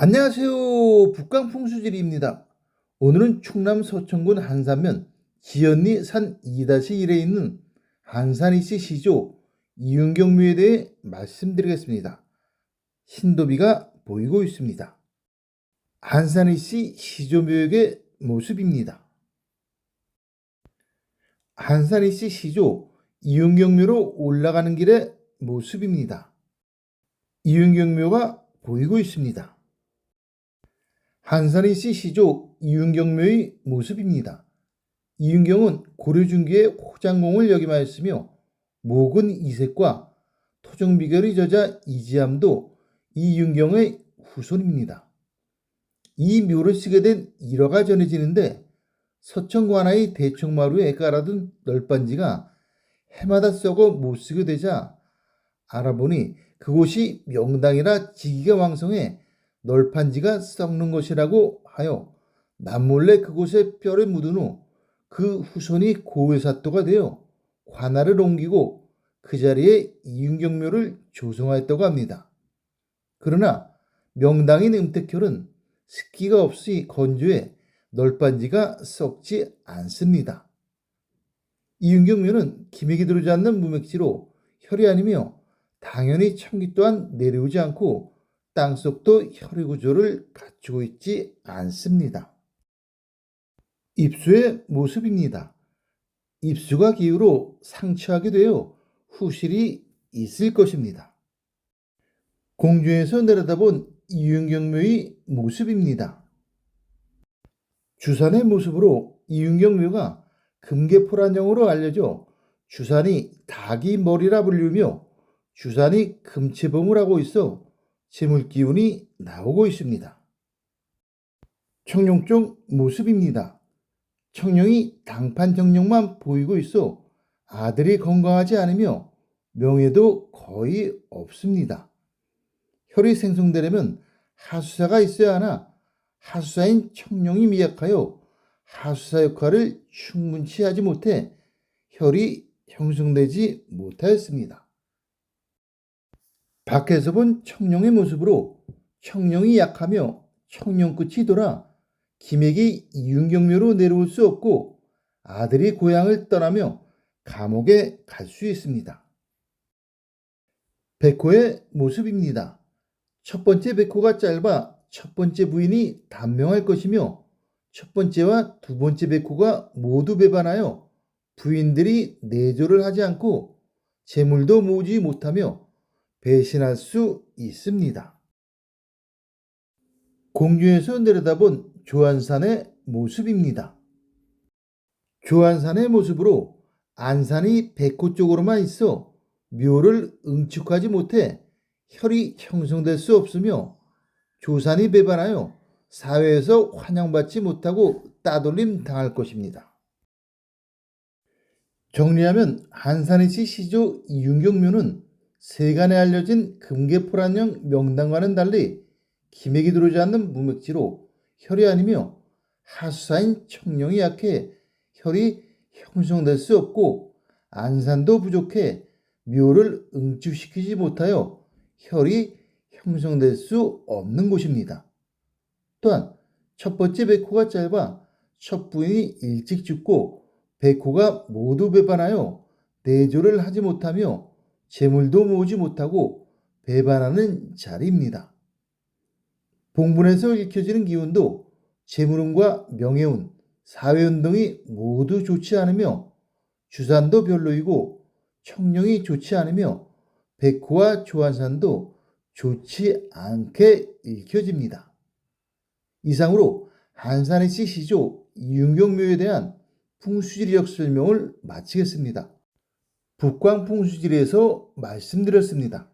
안녕하세요. 북강풍수지리입니다. 오늘은 충남 서천군 한산면 지연리 산 2-1에 있는 한산이씨 시조 이윤경묘에 대해 말씀드리겠습니다. 신도비가 보이고 있습니다. 한산이씨 시조묘역의 모습입니다. 한산이씨 시조 이윤경묘로 올라가는 길의 모습입니다. 이윤경묘가 보이고 있습니다. 한산이 씨 시조 이윤경묘의 모습입니다. 이윤경은 고려중기의 호장공을 역임하였으며 목은 이색과 토종비결의 저자 이지함도 이윤경의 후손입니다. 이 묘를 쓰게 된 일화가 전해지는데 서천관하의 대청마루에 깔아둔 널빤지가 해마다 썩어 못 쓰게 되자 알아보니 그곳이 명당이라 지기가 왕성해 널판지가 썩는 것이라고 하여 남몰래 그곳에 뼈를 묻은 후 그 후손이 고외사또가 되어 관할을 옮기고 그 자리에 이윤경묘를 조성하였다고 합니다. 그러나 명당인 음택혈은 습기가 없이 건조해 널빤지가 썩지 않습니다. 이윤경묘는 기맥이 들어오지 않는 무맥지로 혈이 아니며 당연히 청기 또한 내려오지 않고 땅속도 혈의 구조를 갖추고 있지 않습니다. 입수의 모습입니다. 입수가 기울어 상처하게 되어 후실이 있을 것입니다. 공중에서 내려다본 이윤경묘의 모습입니다. 주산의 모습으로 이윤경묘가 금계포란형으로 알려져 주산이 닭이 머리라 불리며 주산이 금체봉을 하고 있어 재물 기운이 나오고 있습니다. 청룡종 모습입니다. 청룡이 당판 청룡만 보이고 있어 아들이 건강하지 않으며 명예도 거의 없습니다. 혈이 생성되려면 하수사가 있어야 하나 하수사인 청룡이 미약하여 하수사 역할을 충분치 하지 못해 혈이 형성되지 못하였습니다. 밖에서 본 청룡의 모습으로 청룡이 약하며 청룡 끝이 돌아 기맥이 이윤경묘로 내려올 수 없고 아들이 고향을 떠나며 감옥에 갈 수 있습니다. 백호의 모습입니다. 첫 번째 백호가 짧아 첫 번째 부인이 단명할 것이며 첫 번째와 두 번째 백호가 모두 배반하여 부인들이 내조를 하지 않고 재물도 모으지 못하며 배신할 수 있습니다. 공중에서 내려다본 조안산의 모습입니다. 조안산의 모습으로 안산이 백호 쪽으로만 있어 묘를 응축하지 못해 혈이 형성될 수 없으며 조산이 배반하여 사회에서 환영받지 못하고 따돌림 당할 것입니다. 정리하면 한산이시 시조 이윤경묘는 세간에 알려진 금계포란형 명당과는 달리 기맥이 들어오지 않는 무맥지로 혈이 아니며 하수사인 청룡이 약해 혈이 형성될 수 없고 안산도 부족해 묘를 응축시키지 못하여 혈이 형성될 수 없는 곳입니다. 또한 첫 번째 백호가 짧아 첫 부인이 일찍 죽고 백호가 모두 배반하여 내조를 하지 못하며 재물도 모으지 못하고 배반하는 자리입니다. 봉분에서 읽혀지는 기운도 재물운과 명예운, 사회운 등이 모두 좋지 않으며 주산도 별로이고 청룡이 좋지 않으며 백호와 조한산도 좋지 않게 읽혀집니다. 이상으로 한산의 씨 시조 이윤경묘에 대한 풍수지리적 설명을 마치겠습니다. 북광풍수지리에서 말씀드렸습니다.